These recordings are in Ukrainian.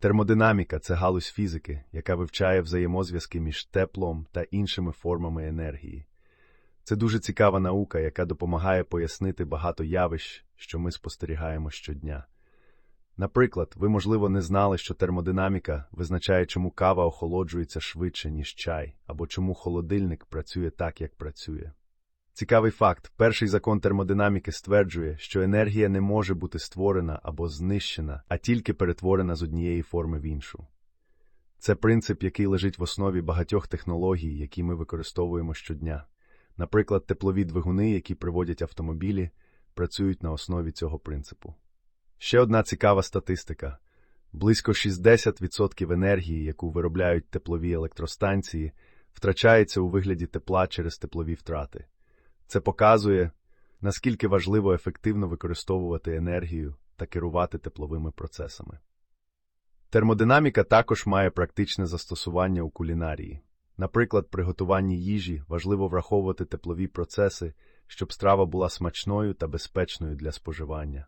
Термодинаміка це галузь фізики, яка вивчає взаємозв'язки між теплом та іншими формами енергії. Це дуже цікава наука, яка допомагає пояснити багато явищ, що ми спостерігаємо щодня. Наприклад, ви, можливо, не знали, що термодинаміка визначає, чому кава охолоджується швидше, ніж чай, або чому холодильник працює так, як працює. Цікавий факт: перший закон термодинаміки стверджує, що енергія не може бути створена або знищена, а тільки перетворена з однієї форми в іншу. Це принцип, який лежить в основі багатьох технологій, які ми використовуємо щодня. Наприклад, теплові двигуни, які приводять автомобілі, працюють на основі цього принципу. Ще одна цікава статистика: близько 60% енергії, яку виробляють теплові електростанції, втрачається у вигляді тепла через теплові втрати. Це показує, наскільки важливо ефективно використовувати енергію та керувати тепловими процесами. Термодинаміка також має практичне застосування у кулінарії. Наприклад, при готуванні їжі важливо враховувати теплові процеси, щоб страва була смачною та безпечною для споживання.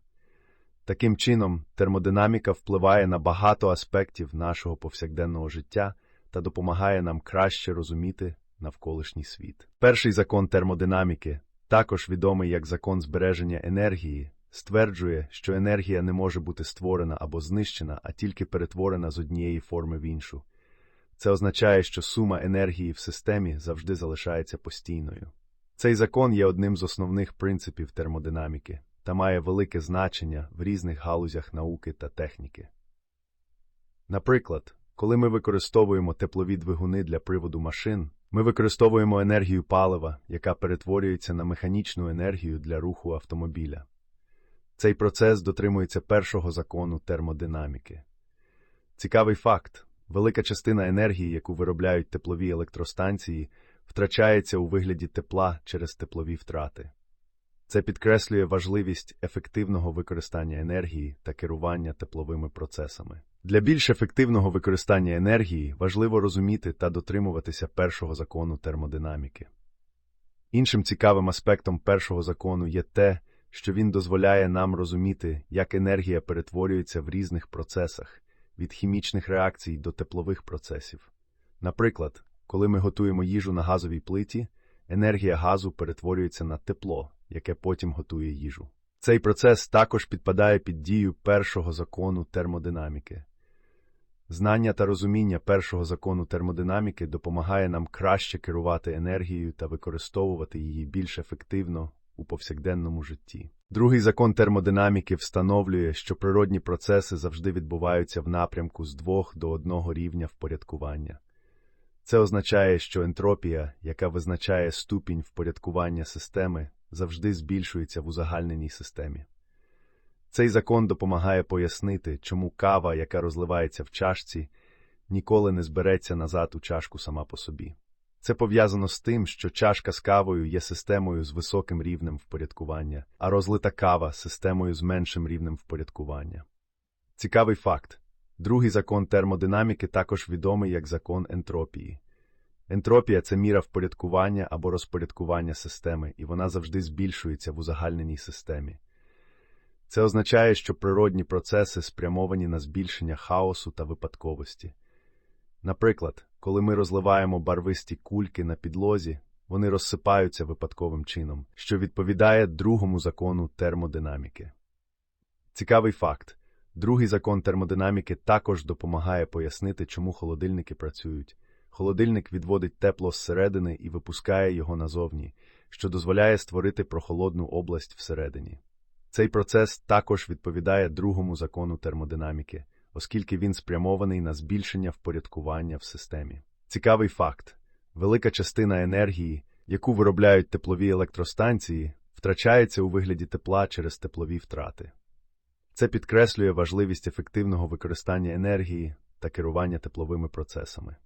Таким чином, термодинаміка впливає на багато аспектів нашого повсякденного життя та допомагає нам краще розуміти навколишній світ. Перший закон термодинаміки, також відомий як закон збереження енергії, стверджує, що енергія не може бути створена або знищена, а тільки перетворена з однієї форми в іншу. Це означає, що сума енергії в системі завжди залишається постійною. Цей закон є одним з основних принципів термодинаміки та має велике значення в різних галузях науки та техніки. Наприклад, коли ми використовуємо теплові двигуни для приводу машин, ми використовуємо енергію палива, яка перетворюється на механічну енергію для руху автомобіля. Цей процес дотримується першого закону термодинаміки. Цікавий факт велика частина енергії, яку виробляють теплові електростанції, втрачається у вигляді тепла через теплові втрати. Це підкреслює важливість ефективного використання енергії та керування тепловими процесами. Для більш ефективного використання енергії важливо розуміти та дотримуватися першого закону термодинаміки. Іншим цікавим аспектом першого закону є те, що він дозволяє нам розуміти, як енергія перетворюється в різних процесах від хімічних реакцій до теплових процесів. Наприклад, коли ми готуємо їжу на газовій плиті, енергія газу перетворюється на тепло, яке потім готує їжу. Цей процес також підпадає під дію першого закону термодинаміки. Знання та розуміння першого закону термодинаміки допомагає нам краще керувати енергією та використовувати її більш ефективно у повсякденному житті. Другий закон термодинаміки встановлює, що природні процеси завжди відбуваються в напрямку з двох до одного рівня впорядкування. Це означає, що ентропія, яка визначає ступінь впорядкування системи, завжди збільшується в узагальненій системі. Цей закон допомагає пояснити, чому кава, яка розливається в чашці, ніколи не збереться назад у чашку сама по собі. Це пов'язано з тим, що чашка з кавою є системою з високим рівнем впорядкування, а розлита кава системою з меншим рівнем впорядкування. Цікавий факт другий закон термодинаміки також відомий як закон ентропії. Ентропія це міра впорядкування або розпорядкування системи, і вона завжди збільшується в узагальненій системі. Це означає, що природні процеси спрямовані на збільшення хаосу та випадковості. Наприклад, коли ми розливаємо барвисті кульки на підлозі, вони розсипаються випадковим чином, що відповідає другому закону термодинаміки. Цікавий факт другий закон термодинаміки також допомагає пояснити, чому холодильники працюють. Холодильник відводить тепло зсередини і випускає його назовні, що дозволяє створити прохолодну область всередині. Цей процес також відповідає другому закону термодинаміки, оскільки він спрямований на збільшення впорядкування в системі. Цікавий факт велика частина енергії, яку виробляють теплові електростанції, втрачається у вигляді тепла через теплові втрати. Це підкреслює важливість ефективного використання енергії та керування тепловими процесами.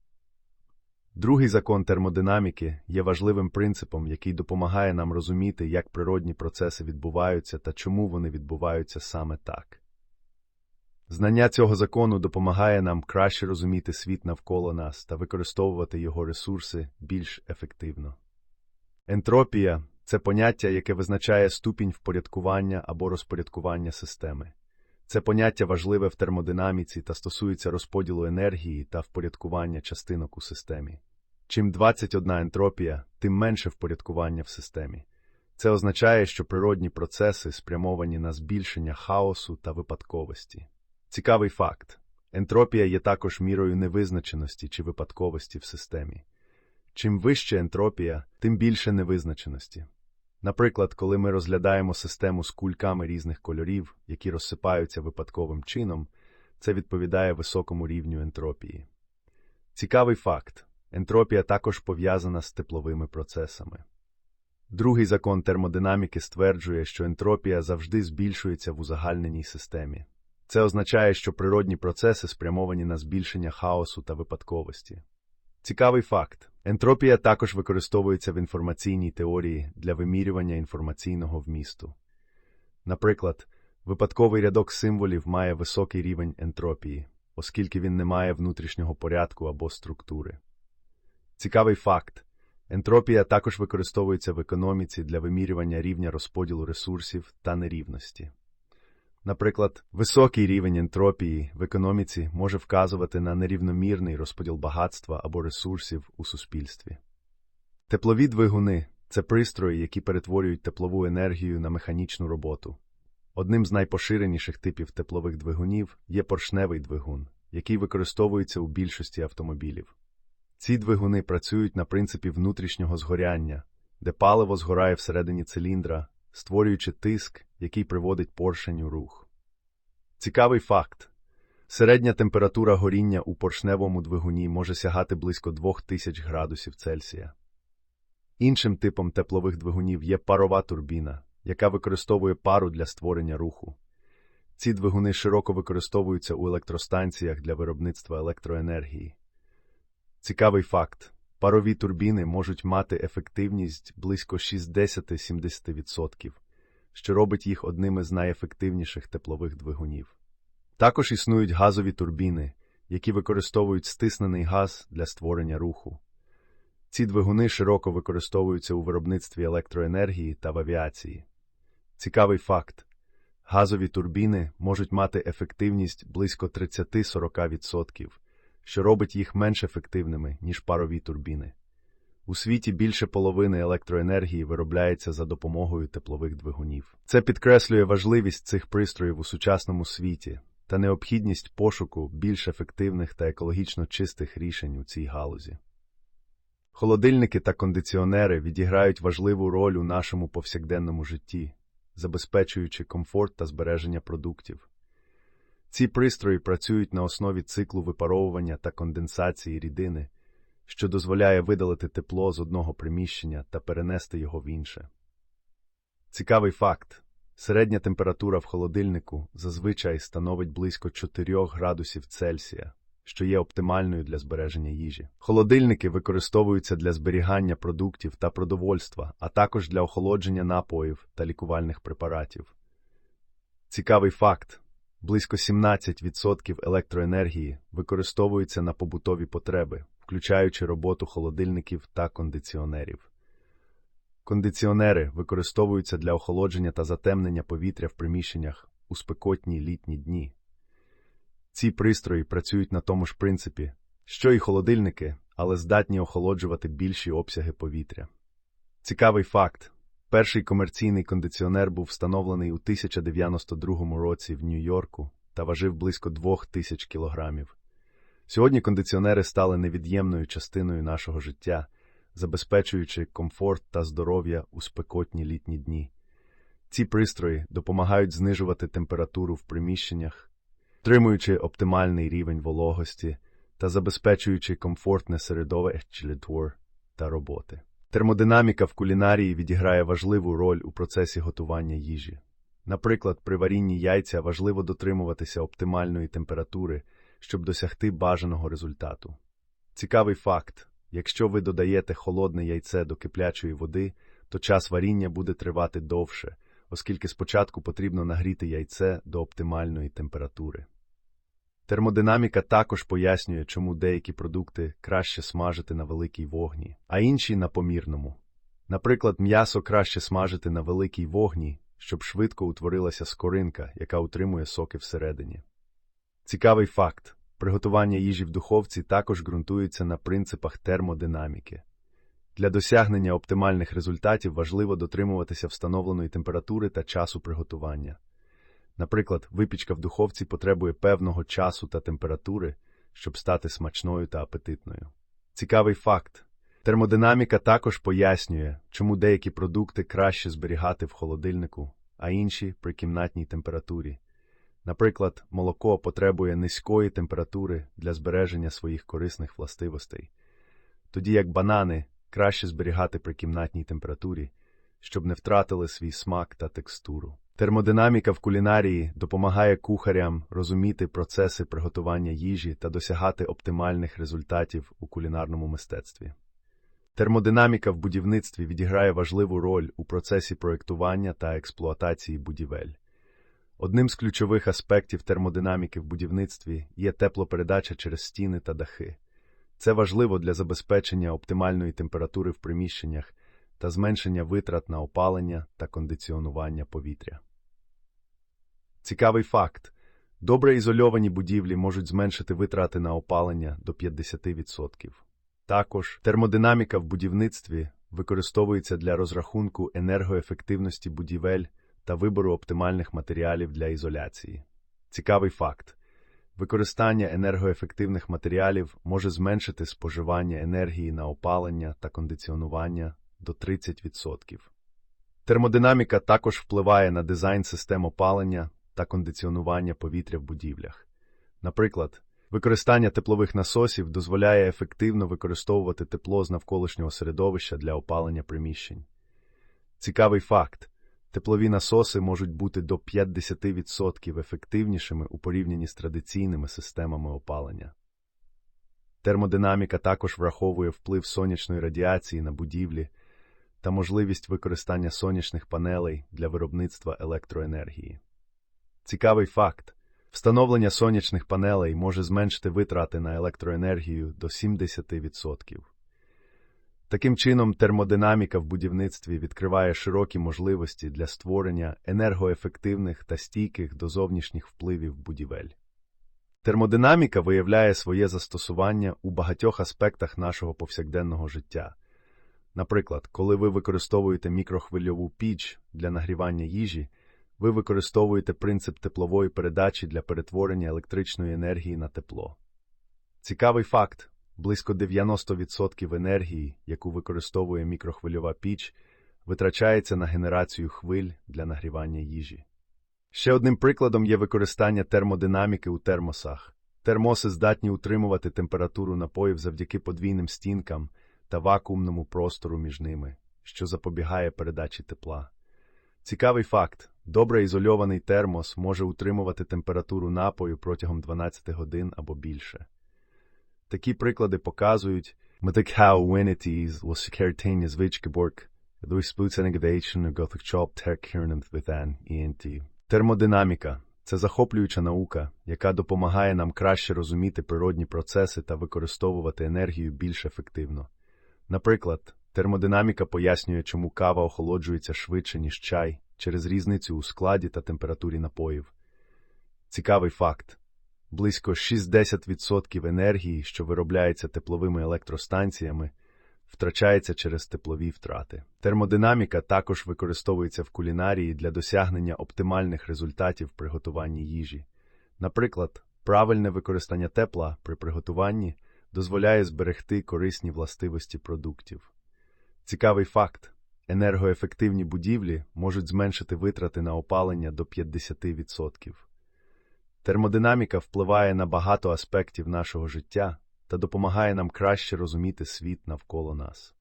Другий закон термодинаміки є важливим принципом, який допомагає нам розуміти, як природні процеси відбуваються та чому вони відбуваються саме так. Знання цього закону допомагає нам краще розуміти світ навколо нас та використовувати його ресурси більш ефективно. Ентропія це поняття, яке визначає ступінь впорядкування або розпорядкування системи. Це поняття важливе в термодинаміці та стосується розподілу енергії та впорядкування частинок у системі. Чим 21 ентропія, тим менше впорядкування в системі. Це означає, що природні процеси спрямовані на збільшення хаосу та випадковості. Цікавий факт ентропія є також мірою невизначеності чи випадковості в системі. Чим вища ентропія, тим більше невизначеності. Наприклад, коли ми розглядаємо систему з кульками різних кольорів, які розсипаються випадковим чином, це відповідає високому рівню ентропії. Цікавий факт ентропія також пов'язана з тепловими процесами. Другий закон термодинаміки стверджує, що ентропія завжди збільшується в узагальненій системі. Це означає, що природні процеси спрямовані на збільшення хаосу та випадковості. Цікавий факт ентропія також використовується в інформаційній теорії для вимірювання інформаційного вмісту. Наприклад, випадковий рядок символів має високий рівень ентропії, оскільки він не має внутрішнього порядку або структури. Цікавий факт ентропія також використовується в економіці для вимірювання рівня розподілу ресурсів та нерівності. Наприклад, високий рівень ентропії в економіці може вказувати на нерівномірний розподіл багатства або ресурсів у суспільстві. Теплові двигуни це пристрої, які перетворюють теплову енергію на механічну роботу. Одним з найпоширеніших типів теплових двигунів є поршневий двигун, який використовується у більшості автомобілів. Ці двигуни працюють на принципі внутрішнього згоряння, де паливо згорає всередині циліндра, створюючи тиск, який приводить поршень у рух. Цікавий факт середня температура горіння у поршневому двигуні може сягати близько 2000 градусів Цельсія. Іншим типом теплових двигунів є парова турбіна, яка використовує пару для створення руху. Ці двигуни широко використовуються у електростанціях для виробництва електроенергії. Цікавий факт парові турбіни можуть мати ефективність близько 60-70%, що робить їх одними з найефективніших теплових двигунів. Також існують газові турбіни, які використовують стиснений газ для створення руху. Ці двигуни широко використовуються у виробництві електроенергії та в авіації. Цікавий факт газові турбіни можуть мати ефективність близько 30-40%, що робить їх менш ефективними, ніж парові турбіни. У світі більше половини електроенергії виробляється за допомогою теплових двигунів. Це підкреслює важливість цих пристроїв у сучасному світі та необхідність пошуку більш ефективних та екологічно чистих рішень у цій галузі. Холодильники та кондиціонери відіграють важливу роль у нашому повсякденному житті, забезпечуючи комфорт та збереження продуктів. Ці пристрої працюють на основі циклу випаровування та конденсації рідини, що дозволяє видалити тепло з одного приміщення та перенести його в інше. Цікавий факт середня температура в холодильнику зазвичай становить близько 4 градусів Цельсія, що є оптимальною для збереження їжі. Холодильники використовуються для зберігання продуктів та продовольства, а також для охолодження напоїв та лікувальних препаратів. Цікавий факт близько 17% електроенергії використовується на побутові потреби, включаючи роботу холодильників та кондиціонерів. Кондиціонери використовуються для охолодження та затемнення повітря в приміщеннях у спекотні літні дні. Ці пристрої працюють на тому ж принципі, що і холодильники, але здатні охолоджувати більші обсяги повітря. Цікавий факт перший комерційний кондиціонер був встановлений у 1092 році в Нью-Йорку та важив близько 2000 кілограмів. Сьогодні кондиціонери стали невід'ємною частиною нашого життя, забезпечуючи комфорт та здоров'я у спекотні літні дні. Ці пристрої допомагають знижувати температуру в приміщеннях, тримуючи оптимальний рівень вологості та забезпечуючи комфортне середовище та роботи. Термодинаміка в кулінарії відіграє важливу роль у процесі готування їжі. Наприклад, при варінні яйця важливо дотримуватися оптимальної температури, щоб досягти бажаного результату. Цікавий факт якщо ви додаєте холодне яйце до киплячої води, то час варіння буде тривати довше, оскільки спочатку потрібно нагріти яйце до оптимальної температури. Термодинаміка також пояснює, чому деякі продукти краще смажити на великій вогні, а інші на помірному. Наприклад, м'ясо краще смажити на великій вогні, щоб швидко утворилася скоринка, яка утримує соки всередині. Цікавий факт приготування їжі в духовці також ґрунтується на принципах термодинаміки. Для досягнення оптимальних результатів важливо дотримуватися встановленої температури та часу приготування. Наприклад, випічка в духовці потребує певного часу та температури, щоб стати смачною та апетитною. Цікавий факт термодинаміка також пояснює, чому деякі продукти краще зберігати в холодильнику, а інші при кімнатній температурі. Наприклад, молоко потребує низької температури для збереження своїх корисних властивостей, тоді як банани краще зберігати при кімнатній температурі, щоб не втратили свій смак та текстуру. Термодинаміка в кулінарії допомагає кухарям розуміти процеси приготування їжі та досягати оптимальних результатів у кулінарному мистецтві. Термодинаміка в будівництві відіграє важливу роль у процесі проєктування та експлуатації будівель. Одним з ключових аспектів термодинаміки в будівництві є теплопередача через стіни та дахи. Це важливо для забезпечення оптимальної температури в приміщеннях та зменшення витрат на опалення та кондиціонування повітря. Цікавий факт добре ізольовані будівлі можуть зменшити витрати на опалення до 50%. Також термодинаміка в будівництві використовується для розрахунку енергоефективності будівель та вибору оптимальних матеріалів для ізоляції. Цікавий факт використання енергоефективних матеріалів може зменшити споживання енергії на опалення та кондиціонування до 30%. Термодинаміка також впливає на дизайн систем опалення та кондиціонування повітря в будівлях. Наприклад, використання теплових насосів дозволяє ефективно використовувати тепло з навколишнього середовища для опалення приміщень. Цікавий факт теплові насоси можуть бути до 50% ефективнішими у порівнянні з традиційними системами опалення. Термодинаміка також враховує вплив сонячної радіації на будівлі та можливість використання сонячних панелей для виробництва електроенергії. Цікавий факт встановлення сонячних панелей може зменшити витрати на електроенергію до 70%. Таким чином, термодинаміка в будівництві відкриває широкі можливості для створення енергоефективних та стійких до зовнішніх впливів будівель. Термодинаміка виявляє своє застосування у багатьох аспектах нашого повсякденного життя. Наприклад, коли ви використовуєте мікрохвильову піч для нагрівання їжі, ви використовуєте принцип теплової передачі для перетворення електричної енергії на тепло. Цікавий факт близько 90% енергії, яку використовує мікрохвильова піч, витрачається на генерацію хвиль для нагрівання їжі. Ще одним прикладом є використання термодинаміки у термосах. Термоси здатні утримувати температуру напоїв завдяки подвійним стінкам та вакуумному простору між ними, що запобігає передачі тепла. Цікавий факт добре ізольований термос може утримувати температуру напою протягом 12 годин або більше. Такі приклади показують Метикхау Венетіс Лосикертейня Звичкеборг, Дуйспуценегдейчин Готхчоп Теркірнем Вітан ІНТ. Термодинаміка це захоплююча наука, яка допомагає нам краще розуміти природні процеси та використовувати енергію більш ефективно. Наприклад, термодинаміка пояснює, чому кава охолоджується швидше, ніж чай, через різницю у складі та температурі напоїв. Цікавий факт близько 60% енергії, що виробляється тепловими електростанціями, втрачається через теплові втрати. Термодинаміка також використовується в кулінарії для досягнення оптимальних результатів приготуванні їжі. Наприклад, правильне використання тепла при приготуванні дозволяє зберегти корисні властивості продуктів. Цікавий факт енергоефективні будівлі можуть зменшити витрати на опалення до 50%. Термодинаміка впливає на багато аспектів нашого життя та допомагає нам краще розуміти світ навколо нас.